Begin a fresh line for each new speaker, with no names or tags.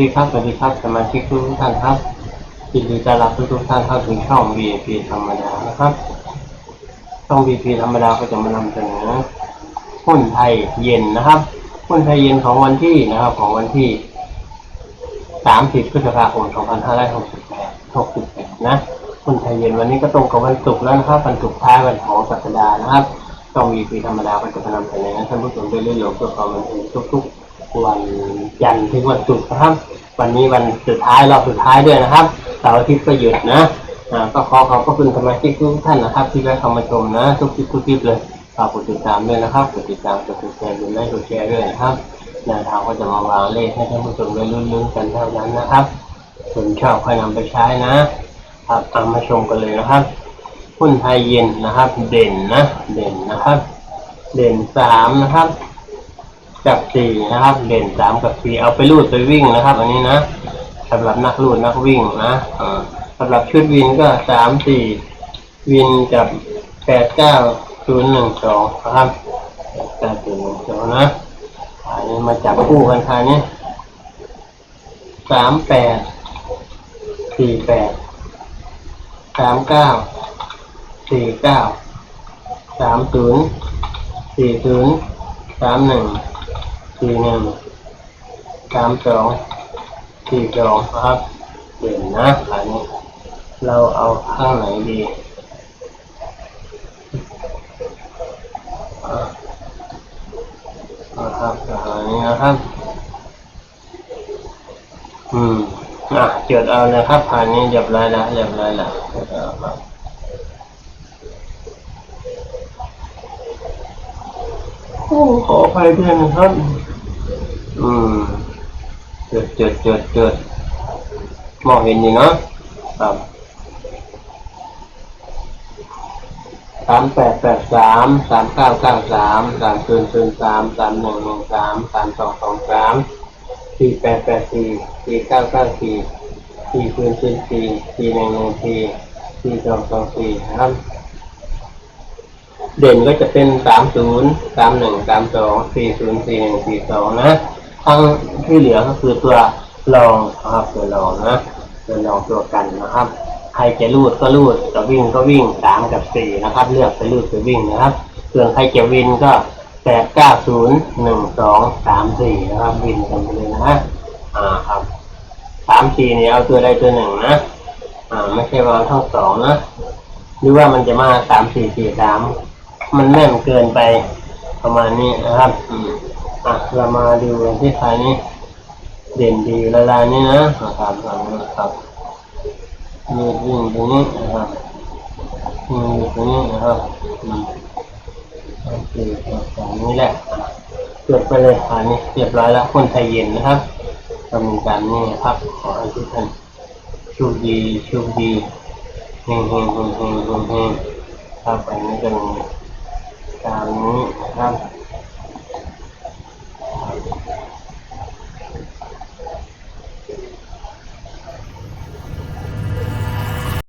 ดีครับสวัสดีครับสมาชิกทุกท่านครับยินดีต้อนรับทุกท่านเข้าถึงช่อง VIP ธรรมดานะครับช่อง VIP ธรรมดาก็จะมานำเสนอหุ้นไทยเย็นนะครับหุ้นไทยเย็นของวันที่นะครับ ของวันที่ 30พฤษภาคม2568 68นะหุ้นไทยเย็นวันนี้ก็ตรงกับวันศุกร์แล้วนะครับวันศุกร์ท้ายวันของสัปดาห์นะครับช่อง VIP ธรรมดาก็จะมานำเสนอท่านผู้ชมได้เรื่อยๆเพื่อความบันเทิงทุกๆ วันจันทร์ถึงวันศุกร์นะครับ วันนี้วันสุดท้ายรอบสุดท้ายด้วยนะครับเสาร์อาทิตย์ก็หยุดนะอ่าก็ขอขอบพระคุณสมาชิกทุกท่านนะครับ ที่ได้เข้ามาชมนะ ทุกคลิปทุกคลิปเลยฝากกดติดตามด้วยนะครับกดติดตามกดติดแชร์กดไลค์กดแชร์ด้วยนะครับแนวทางก็จะมาวางเลขให้ท่านผู้ชมได้ลุ้นๆกันเท่านั้นนะครับส่วนชอบค่อยนำไปใช้นะครับตามมาชมกันเลยนะครับหุ้นไทยเย็นนะครับ เด่นนะ เด่นนะครับ เด่นสามนะครับ กับสี่นะครับ เด่นสามกับสี่เอาไปรูดไปวิ่งนะครับ อันนี้นะสำหรับนักรูดนักวิ่งนะอ่าสำหรับชุดวินก็สามสี่วินกับแปดเก้าศูนย์หนึ่งสองนะครับแปดศูนย์หนึ่งสองนะอันนี้มาจับคู่กันค่ะนี้สามแปดสี่แปดสามเก้าสี่เก้าสามศูนย์สี่ศูนย์สามหนึ่ง สี่หนึ่งสามสองสี่สองนะครับเด่นนะอันนี้เราเอาข้างไหนดีอะนะครับอันนี้นะครับ อืมอะจดเอานะครับผ่านนี้เรียบร้อยแล้วเรียบร้อยแล้วจดเอาครับโอ้ขออภัยด้วยนะครับ จดจดจดจดมองเห็นอยู่เนาะครับสามแปดแปดสามสามเก้าเก้าสามสามศูนย์ศูนย์สามสามหนึ่งหนึ่งสามสามสองสองสามสี่แปดแปดสี่สี่เก้าเก้าสี่สี่ศูนย์ศูนย์สี่สี่หนึ่งหนึ่งสี่สี่สองสองสี่นะครับเด่นก็จะเป็นสามศูนย์สามหนึ่งสามสองสี่ศูนย์สี่หนึ่งสี่สองนะ ทั้งที่เหลือก็คือตัวรองนะครับตัวรองนะตัวรองตัวกันนะครับ ใครจะรูดก็รูดจะวิ่งก็วิ่งสามกับสี่นะครับ เลือกไปรูดไปวิ่งนะครับส่วนใครจะวินก็แปดเก้าศูนย์หนึ่งสองสามสี่นะครับ วินกันไปเลยนะอ่าครับสามสี่เนี่ยเอาตัวใดตัวหนึ่งนะอ่าไม่ใช่ว่าเอาทั้งสองนะหรือว่ามันจะมาสามสี่สี่สามมันแน่นเกินไปประมาณนี้นะครับ อืม อะเรามาดูกันที่ท้ายนี้ เด่นดีละลายนี้นะนะครับลองนะครับมีวิ่งตรงนี้นะครับมีตรงนี้นะครับโอเคครับนี้แหละเกิดไปเลยอันนี้เรียบร้อยแล้วคนไทยเย็นนะครับดำเนินการนี่ครับขอให้ทุกท่านโชคดีโชคดีเฮงเฮงเฮงเฮงเฮงเฮงครับอันนี้กัน